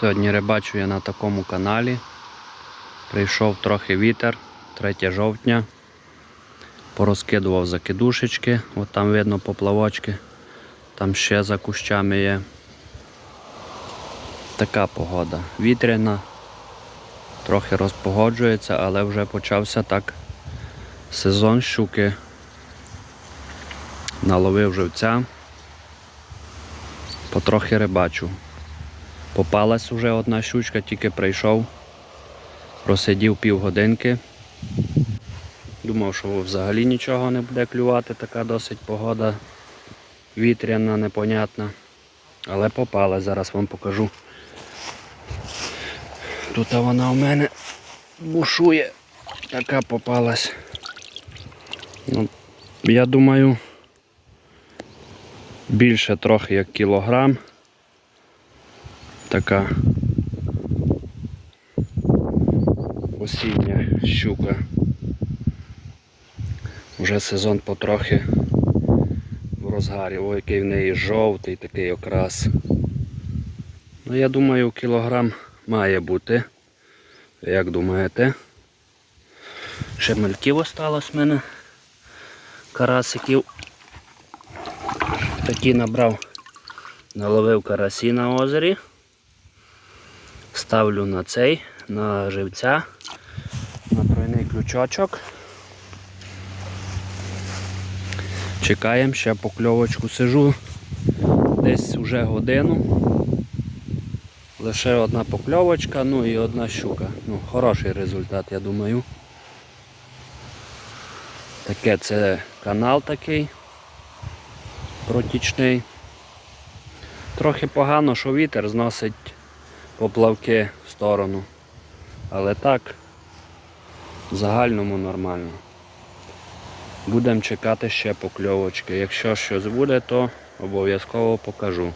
Сьогодні рибачу я на такому каналі. Прийшов трохи вітер, 3 жовтня. Порозкидував закидушечки, от там видно поплавочки. Там ще за кущами є. Така погода. Вітряна, трохи розпогоджується, але вже почався так сезон щуки. Наловив живця. Потрохи рибачу. Попалась уже одна щучка, тільки прийшов. Просидів півгодинки. Думав, що взагалі нічого не буде клювати, така досить погода вітряна, непонятна. Але попалась, зараз вам покажу. Тут вона у мене бушує, така попалась. Ну, я думаю, більше трохи як кілограм. Така осіння щука. Вже сезон потрохи в розгарі. Ой, який в неї жовтий такий окрас. Ну, я думаю, кілограм має бути. Як думаєте? Ще мальків осталось в мене. Карасиків. Такі набрав. Наловив карасі на озері. Ставлю на цей, на живця, на тройний ключочок. Чекаємо, ще покльовочку сижу. Десь вже годину. Лише одна покльовочка, ну і одна щука. Ну, хороший результат, я думаю. Таке це канал такий протічний. Трохи погано, що вітер зносить поплавки в сторону. Але так, в загальному нормально. Будемо чекати ще покльовочки. Якщо щось буде, то обов'язково покажу.